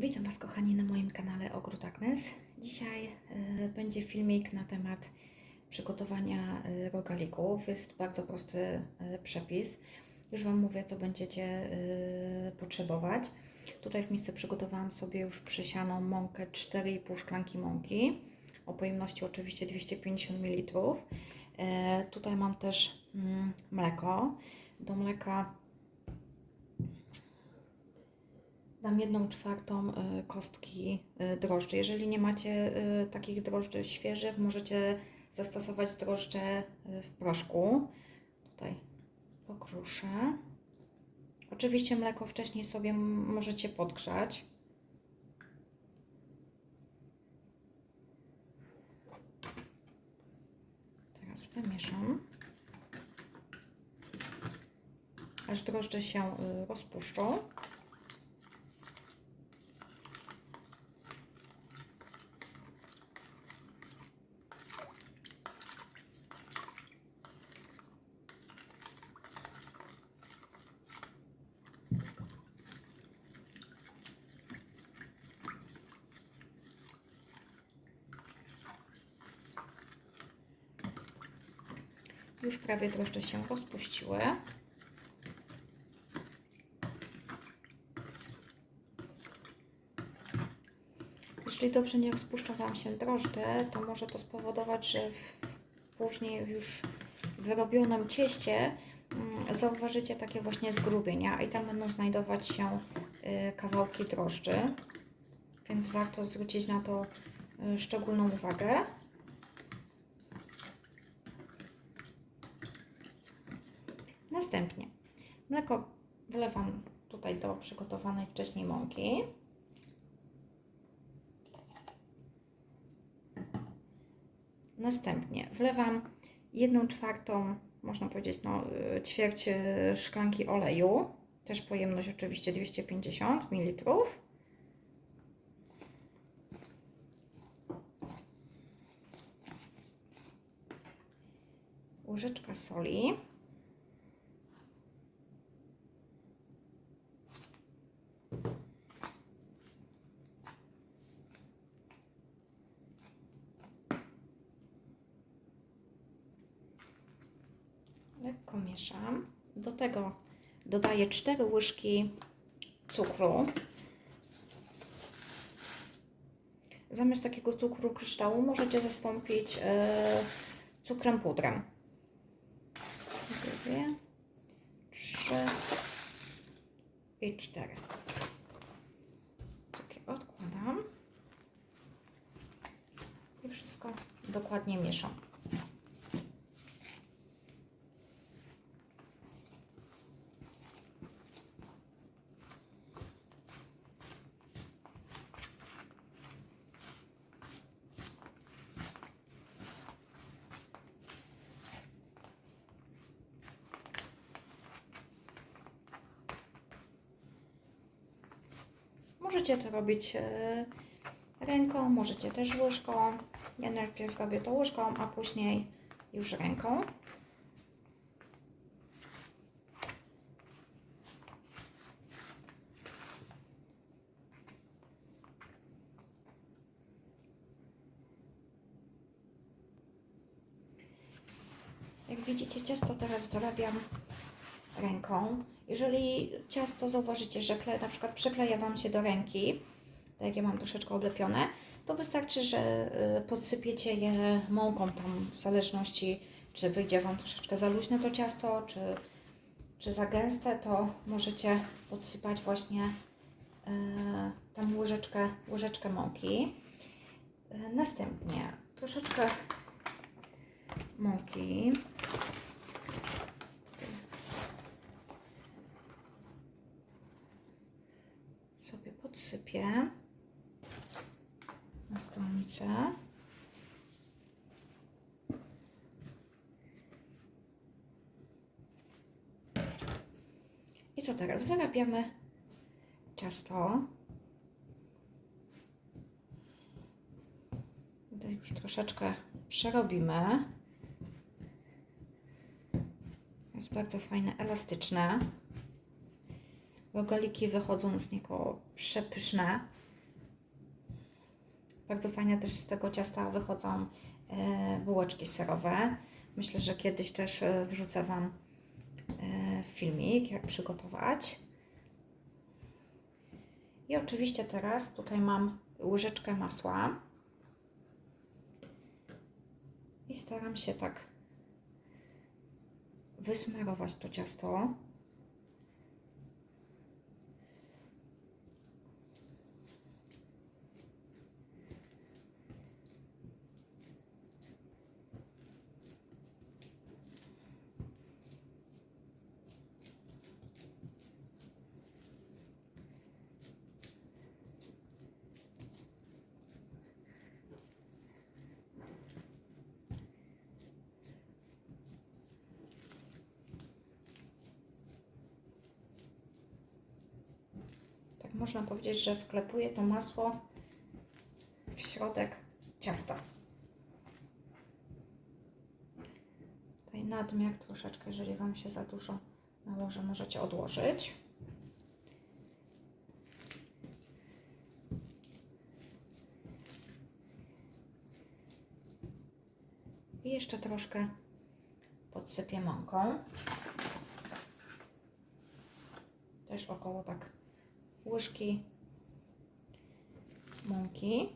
Witam Was kochani na moim kanale Ogród Agnes. Dzisiaj e, będzie filmik na temat przygotowania e, rogalików. Jest bardzo prosty e, przepis. Już Wam mówię, co będziecie e, potrzebować. Tutaj w misce przygotowałam sobie już przesianą mąkę 4,5 szklanki mąki o pojemności oczywiście 250 ml. E, tutaj mam też mm, mleko. Do mleka dam jedną czwartą y, kostki y, drożdży. Jeżeli nie macie y, takich drożdży świeżych, możecie zastosować drożdże w proszku. Tutaj pokruszę. Oczywiście mleko wcześniej sobie możecie podgrzać. Teraz wymieszam. Aż drożdże się rozpuszczą. Już prawie drożdże się rozpuściły. Jeśli dobrze nie rozpuszczą Wam się drożdże, to może to spowodować, że w, później w już wyrobionym cieście mm, zauważycie takie właśnie zgrubienia i tam będą znajdować się y, kawałki drożdży. Więc warto zwrócić na to y, szczególną uwagę. Następnie mleko wlewam tutaj do przygotowanej wcześniej mąki. Następnie wlewam jedną czwartą, można powiedzieć, no, y, ćwierć y, szklanki oleju. Też pojemność oczywiście 250 ml. Łyżeczka soli. Lekko mieszam. Do tego dodaję 4 łyżki cukru. Zamiast takiego cukru kryształu możecie zastąpić e, cukrem pudrem. Dwie, trzy i cztery. Cukier odkładam i wszystko dokładnie mieszam. Możecie to robić e, ręką, możecie też łyżką. Ja najpierw robię to łyżką, a później już ręką. Jak widzicie, ciasto teraz wyrabiam ręką. Jeżeli ciasto zauważycie, że kle, na przykład przykleja Wam się do ręki, tak jak ja mam troszeczkę oblepione, to wystarczy, że y, podsypiecie je mąką tam w zależności, czy wyjdzie Wam troszeczkę za luźne to ciasto, czy, czy za gęste, to możecie podsypać właśnie y, tam łyżeczkę, łyżeczkę mąki. Y, Następnie troszeczkę mąki. sobie podsypię na. I co teraz? Wyrabiamy ciasto. Tutaj już troszeczkę przerobimy. Jest bardzo fajne, elastyczne. Rogaliki wychodzą z niego przepyszne. Bardzo fajnie też z tego ciasta wychodzą e, bułeczki serowe. Myślę, że kiedyś też e, wrzucę Wam e, filmik, jak przygotować. I oczywiście teraz tutaj mam łyżeczkę masła. I staram się tak wysmarować to ciasto. Można powiedzieć, że wklepuję to masło w środek ciasta. Tutaj nadmiar troszeczkę, jeżeli Wam się za dużo nałoży, możecie odłożyć. I jeszcze troszkę podsypię mąką. Też około tak łyżki mąki.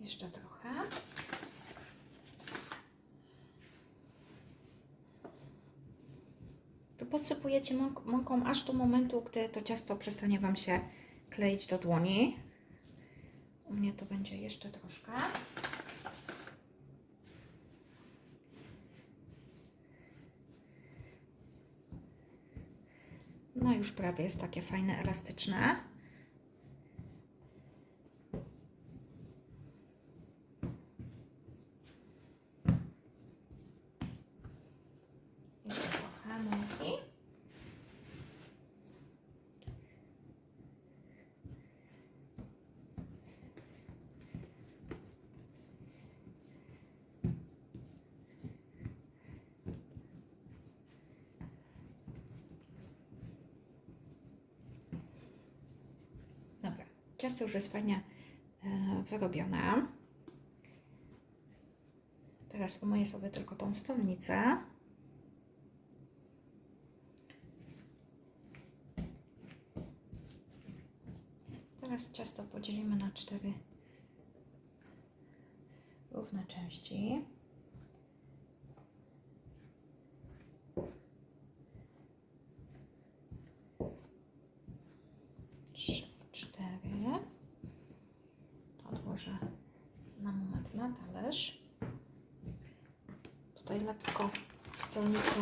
Jeszcze trochę. To podsypujecie mąk- mąką aż do momentu, gdy to ciasto przestanie Wam się kleić do dłoni. Mnie to będzie jeszcze troszkę. No już prawie jest takie fajne, elastyczne. Jeszcze trochę mąki. Dobra, ciasto już jest fajnie e, wyrobione. Teraz umyję sobie tylko tą stolnicę. Teraz ciasto podzielimy na cztery równe części. Trzy, cztery. To odłożę na talerz. Tutaj lekko stolnicę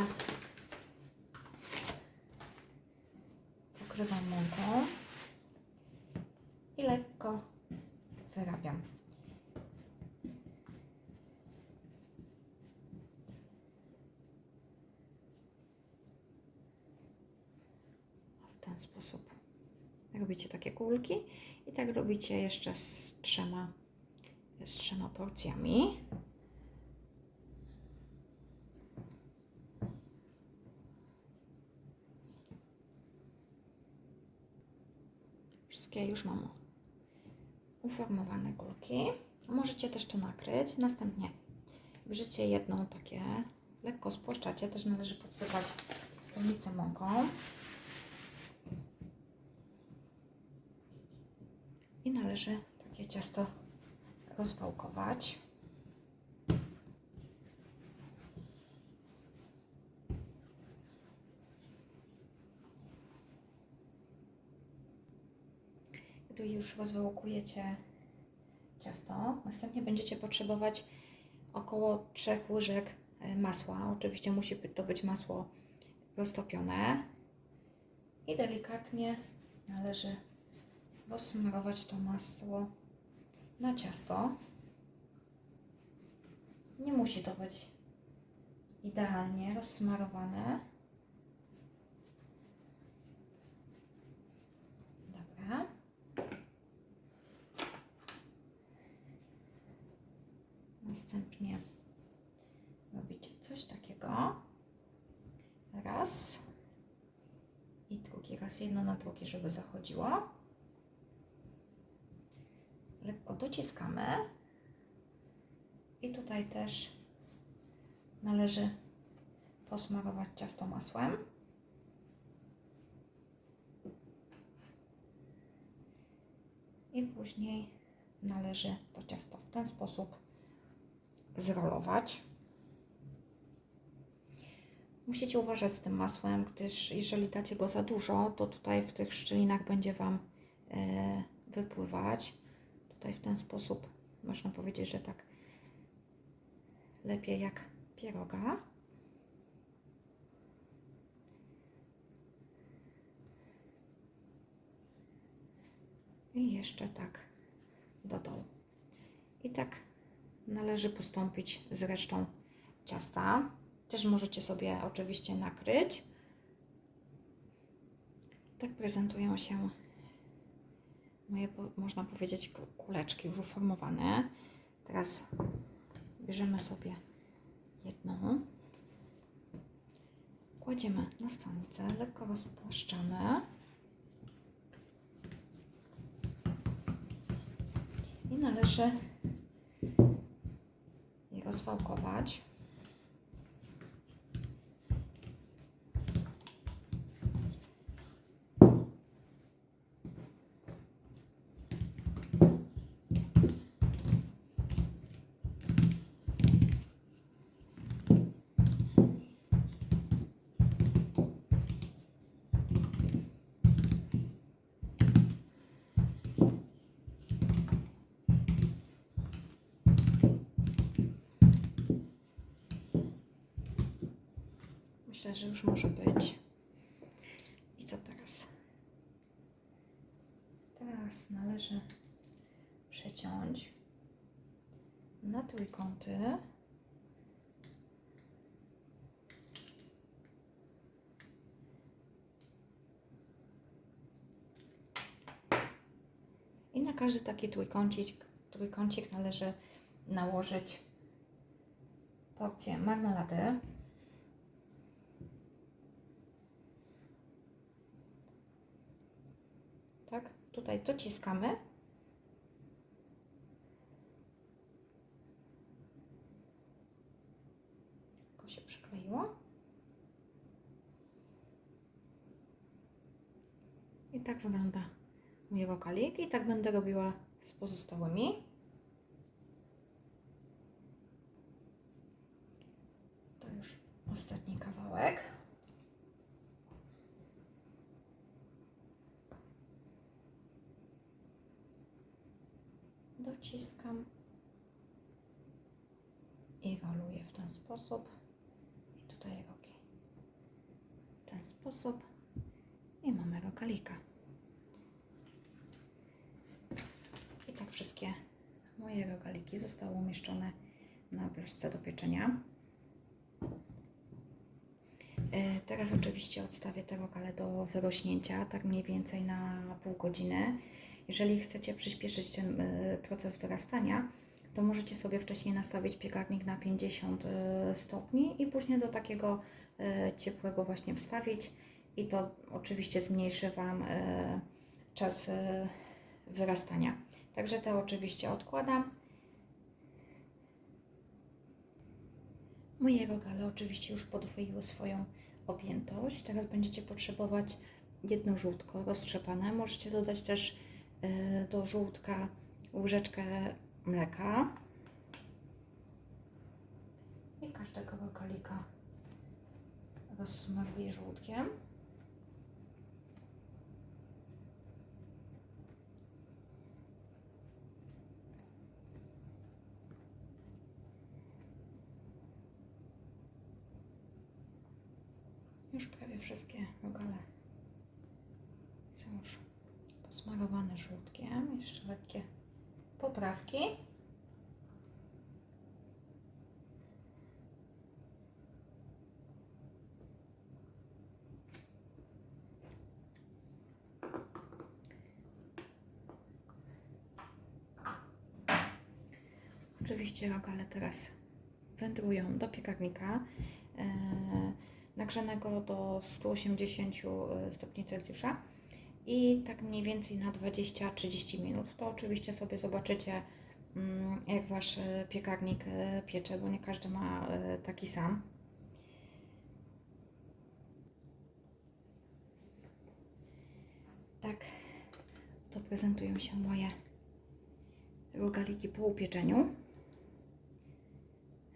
pokrywam mąką i lekko wyrabiam. W ten sposób robicie takie kulki i tak robicie jeszcze z trzema, z trzema porcjami. Wszystkie już mam uformowane kulki. Możecie też to nakryć. Następnie bierzecie jedną takie, lekko spłaszczacie. Też należy podsypać stolnicę mąką. I należy takie ciasto rozwałkować. Gdy już rozwałkujecie ciasto, następnie będziecie potrzebować około 3 łyżek e, masła. Oczywiście musi to być masło roztopione. I delikatnie należy rozsmarować to masło na ciasto. Nie musi to być idealnie rozsmarowane. Dobra. Następnie drugiego. Raz. I drugi raz, jedno na drugie, żeby zachodziło. Lekko dociskamy. I tutaj też należy posmarować ciasto masłem. I później należy to ciasto w ten sposób zrolować. Musicie uważać z tym masłem, gdyż jeżeli dacie go za dużo, to tutaj w tych szczelinach będzie Wam e, wypływać. Tutaj w ten sposób można powiedzieć, że tak lepiej jak pieroga. I jeszcze tak do dołu. I tak należy postąpić z resztą ciasta. Też możecie sobie oczywiście nakryć. Tak prezentują się moje, można powiedzieć, ku- kuleczki już uformowane. Teraz bierzemy sobie jedną. Kładziemy na stolicę, lekko rozpłaszczamy. I należy je rozwałkować. Myślę, że już może być. I co teraz? Teraz należy przeciąć na trójkąty. I na każdy taki trójkącik, trójkącik należy nałożyć porcję marmolady. Tak, tutaj dociskamy. Tylko się przykleiło. I tak wygląda mój rokalik. I tak będę robiła z pozostałymi. To już ostatni kawałek. dociskam i roluję w ten sposób. I tutaj rogi w ten sposób. I mamy rogalika i tak wszystkie moje rogaliki zostały umieszczone na blaszce do pieczenia. E, Teraz oczywiście odstawię te rogale do wyrośnięcia, tak mniej więcej na pół godziny. Jeżeli chcecie przyspieszyć ten e, proces wyrastania, to możecie sobie wcześniej nastawić piekarnik na 50 e, stopni i później do takiego e, ciepłego właśnie wstawić i to oczywiście zmniejszy Wam e, czas wyrastania. Także te oczywiście odkładam. Moje rogale oczywiście już podwoiły swoją objętość. Teraz będziecie potrzebować jedno żółtko roztrzepane. Możecie dodać też do żółtka łyżeczkę mleka. I każdego rogalika rozsmaruję żółtkiem. Już prawie wszystkie rogale są już posmarowane żółtkiem. Jeszcze lekkie poprawki. Oczywiście rogale teraz wędrują do piekarnika. nagrzanego do 180 stopni Celsjusza i tak mniej więcej na 20-30 minut. To oczywiście sobie zobaczycie, mm, jak Wasz e, piekarnik e, piecze, bo nie każdy ma e, taki sam. Tak, to prezentują się moje rogaliki po upieczeniu.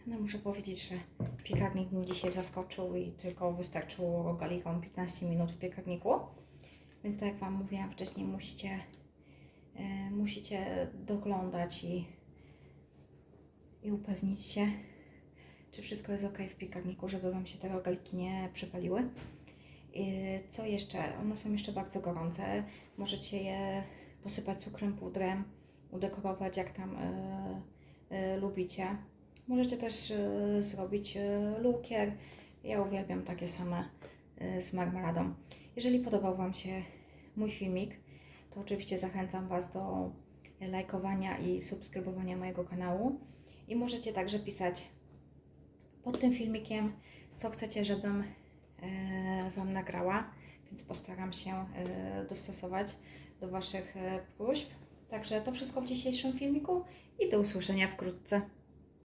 No muszę powiedzieć, że piekarnik mnie dzisiaj zaskoczył i tylko wystarczyło rogalikom 15 minut w piekarniku. Więc tak jak Wam mówiłam wcześniej, musicie, e, musicie doglądać i, i upewnić się, czy wszystko jest ok w piekarniku, żeby Wam się te rogaliki nie przepaliły. E, Co jeszcze? One są jeszcze bardzo gorące. Możecie je posypać cukrem, pudrem, udekorować jak tam e, e, lubicie. Możecie też e, zrobić e, lukier. Ja uwielbiam takie same e, z marmoladą. Jeżeli podobał Wam się mój filmik, to oczywiście zachęcam Was do lajkowania i subskrybowania mojego kanału. I możecie także pisać pod tym filmikiem, co chcecie, żebym e, Wam nagrała, więc postaram się e, dostosować do Waszych e, próśb. Także to wszystko w dzisiejszym filmiku i do usłyszenia wkrótce.